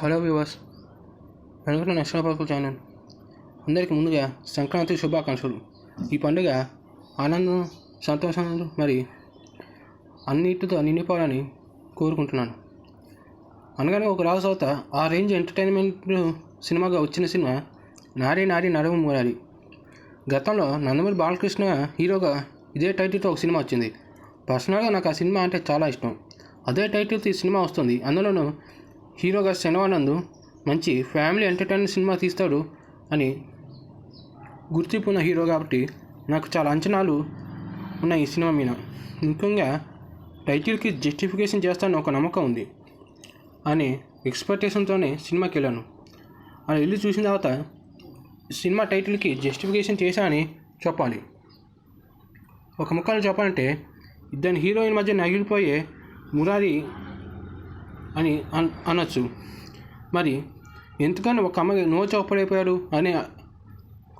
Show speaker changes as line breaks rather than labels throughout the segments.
Hello viewers వెనుకట national పార్కుల channel. అందరికీ ముందుగా సంక్రాంతి శుభాకాంక్షలు. ఈ పండుగ ఆనందం సంతోషాలు మరి అన్నిటితో నిండిపోవాలని కోరుకుంటున్నాను. అనగానే ఒక రాజు తర్వాత ఆ రేంజ్ ఎంటర్టైన్మెంట్ సినిమాగా వచ్చిన సినిమా నారీ నారి నడుము మూరాలి గతంలో నందమూరి బాలకృష్ణ హీరోగా ఇదే టైటిల్తో ఒక సినిమా వచ్చింది. పర్సనల్గా నాకు ఆ సినిమా అంటే చాలా ఇష్టం. అదే టైటిల్తో ఈ సినిమా వస్తుంది. అందులోనూ హీరోగా శనివానంద్ మంచి ఫ్యామిలీ ఎంటర్టైన్మెంట్ సినిమా తీస్తాడు అని గుర్తింపు ఉన్న హీరో కాబట్టి నాకు చాలా అంచనాలు ఉన్నాయి ఈ సినిమా మీద. ముఖ్యంగా టైటిల్కి జస్టిఫికేషన్ చేస్తానని ఒక నమ్మకం ఉంది. అని ఎక్స్పెక్టేషన్తోనే సినిమాకి వెళ్ళాను. అది వెళ్ళి చూసిన తర్వాత సినిమా టైటిల్కి జస్టిఫికేషన్ చేశానని చెప్పాలి. ఒక ముక్కలు చెప్పాలంటే ఇద్దరు హీరోయిన్ మధ్య నగిలిపోయే మురారి అని అన్ అనొచ్చు. మరి ఎందుకని ఒక అమ్మాయి నో చౌపడైపోయాడు అనే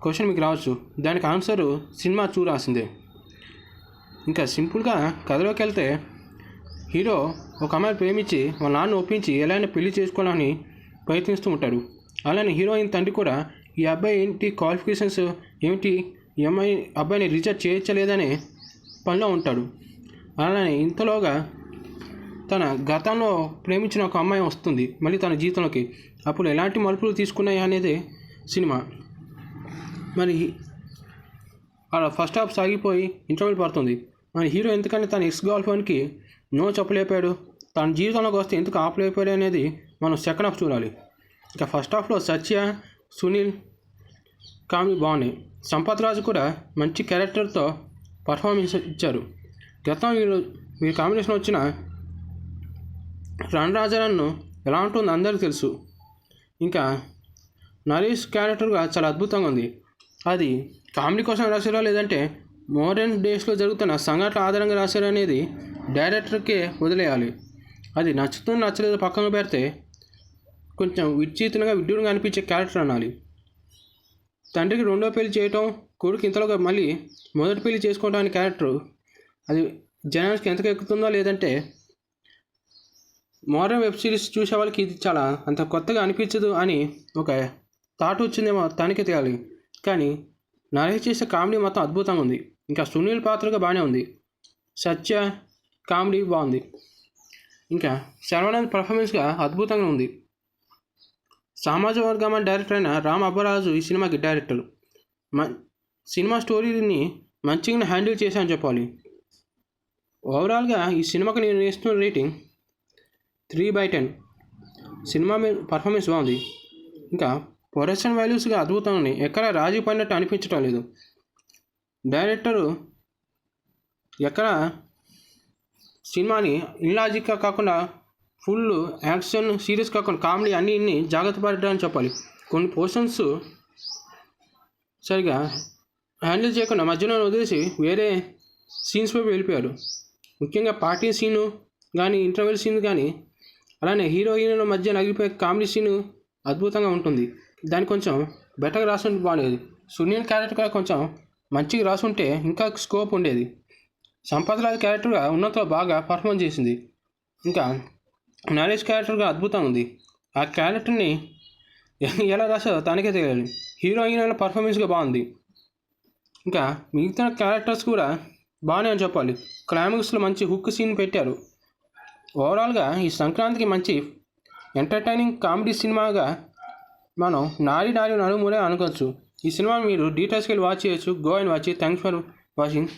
క్వశ్చన్ మీకు రావచ్చు. దానికి ఆన్సర్ సినిమా చూడాల్సిందే ఇంకా సింపుల్గా కథలోకి వెళ్తే హీరో ఒక అమ్మాయిని ప్రేమించి వాళ్ళ నాన్న ఒప్పించి ఎలా అయినా పెళ్ళి చేసుకోవాలని ప్రయత్నిస్తూ ఉంటాడు. అలానే హీరోయిన్ తండ్రి కూడా ఈ అబ్బాయి ఏంటి క్వాలిఫికేషన్స్ ఏమిటి ఈ అమ్మాయి అబ్బాయిని రిజెక్ట్ చేయించలేదనే పనిలో ఉంటాడు. అలానే ఇంతలోగా తన గతంలో ప్రేమించిన ఒక అమ్మాయి వస్తుంది మళ్ళీ తన జీవితంలోకి. అప్పుడు ఎలాంటి మలుపులు తీసుకున్నాయి అనేది సినిమా. మరి అలా ఫస్ట్ హాఫ్ సాగిపోయి ఇంటర్వ్యూలు పడుతుంది. మరి హీరో ఎందుకని తన ఎక్స్ గర్ల్ ఫ్రెండ్కి నో చెప్పలేపాడు? తన జీవితంలోకి వస్తే ఎందుకు ఆపలేపాడు అనేది మనం సెకండ్ హాఫ్ చూడాలి. ఇక ఫస్ట్ హాఫ్లో సత్య సునీల్ కామెడీ బాగున్నాయి. సంపత్ రాజు కూడా మంచి క్యారెక్టర్తో పర్ఫార్మెన్స్ ఇచ్చారు. గతం వీరు వీరి కాంబినేషన్ వచ్చిన రన్ ఎలా ఉంటుందో అందరికీ తెలుసు. ఇంకా నరేష్ క్యారెక్టర్గా చాలా అద్భుతంగా ఉంది. అది కామెడీ కోసం రాశారా లేదంటే మోడర్న్ డేస్లో జరుగుతున్న సంఘటన ఆధారంగా రాశారో అనేది డైరెక్టర్కే వదిలేయాలి. అది నచ్చుతుంది నచ్చలేదు పక్కన పెడితే కొంచెం విచిత్రంగా విడ్డూరంగా అనిపించే క్యారెక్టర్ అనాలి. తండ్రికి రెండో పెళ్ళి చేయటం కొడుకు ఇంతలోగా మళ్ళీ మొదటి పెళ్ళి చేసుకోవడం అనే క్యారెక్టర్ అది జనానికి ఎంతకు ఎక్కుతుందో లేదంటే మోడర్న్ వెబ్ సిరీస్ చూసే వాళ్ళకి ఇది చాలా అంత కొత్తగా అనిపించదు అని ఒక థాట్ వచ్చిందేమో తనకే తెలియాలి. కానీ నరేష్ చేసే కామెడీ మొత్తం అద్భుతంగా ఉంది. ఇంకా సునీల్ పాత్రగా బాగానే ఉంది. సత్య కామెడీ బాగుంది. ఇంకా శర్వానంద్ పర్ఫార్మెన్స్గా అద్భుతంగా ఉంది. సామాజిక వర్గం డైరెక్టర్ అయిన రామ్ అబ్బరాజు ఈ సినిమాకి డైరెక్టర్ మ సినిమా స్టోరీని మంచిగా హ్యాండిల్ చేశాను చెప్పాలి. ఓవరాల్గా ఈ సినిమాకి నేను ఇస్తున్న రేటింగ్ త్రీ బై టెన్ సినిమా మీద పర్ఫార్మెన్స్ బాగుంది. ఇంకా ప్రొడక్షన్ వాల్యూస్గా అద్భుతంగా ఉన్నాయి. ఎక్కడ రాజీ పడినట్టు అనిపించడం లేదు. డైరెక్టరు ఎక్కడ సినిమాని ఇన్లాజిక్గా కాకుండా ఫుల్ యాక్షన్ సీరియస్ కాకుండా కామెడీ అన్ని ఇన్ని జాగ్రత్త పడ్డారని చెప్పాలి. కొన్ని పోర్షన్స్ సరిగా హ్యాండిల్ చేయకుండా మధ్యలో వదిలేసి వేరే సీన్స్ వైపు వెళ్ళిపోయారు ముఖ్యంగా పార్టీ సీను కానీ ఇంటర్వెల్ సీన్ కానీ అలానే హీరో హీరోల మధ్య నగిలిపోయే కామెడీ సీను అద్భుతంగా ఉంటుంది. దాన్ని కొంచెం బెటర్గా రాసుంటే బాగుండేది. సునీల్ క్యారెక్టర్ కూడా కొంచెం మంచిగా రాసుంటే ఇంకా స్కోప్ ఉండేది. సంపత్ క్యారెక్టర్గా ఉన్నతో బాగా పర్ఫామ్ చేసింది. ఇంకా నరేష్ క్యారెక్టర్గా అద్భుతంగా ఉంది. ఆ క్యారెక్టర్ని ఎలా రాశారో తనకే తెలియాలి హీరో హీరోయిన్ పర్ఫార్మెన్స్గా బాగుంది. ఇంకా మిగతా క్యారెక్టర్స్ కూడా బాగానే అని చెప్పాలి. క్లైమాక్స్లో మంచి హుక్ సీన్ పెట్టారు. ఓవరాల్గా ఈ సంక్రాంతికి మంచి ఎంటర్టైనింగ్ కామెడీ సినిమాగా మనం నారి నారి నలుమూలే అనుకోవచ్చు. ఈ సినిమా మీరు డీటెయిల్స్కి వెళ్ళి వాచ్ చేయొచ్చు. Go and watch. Thanks for watching.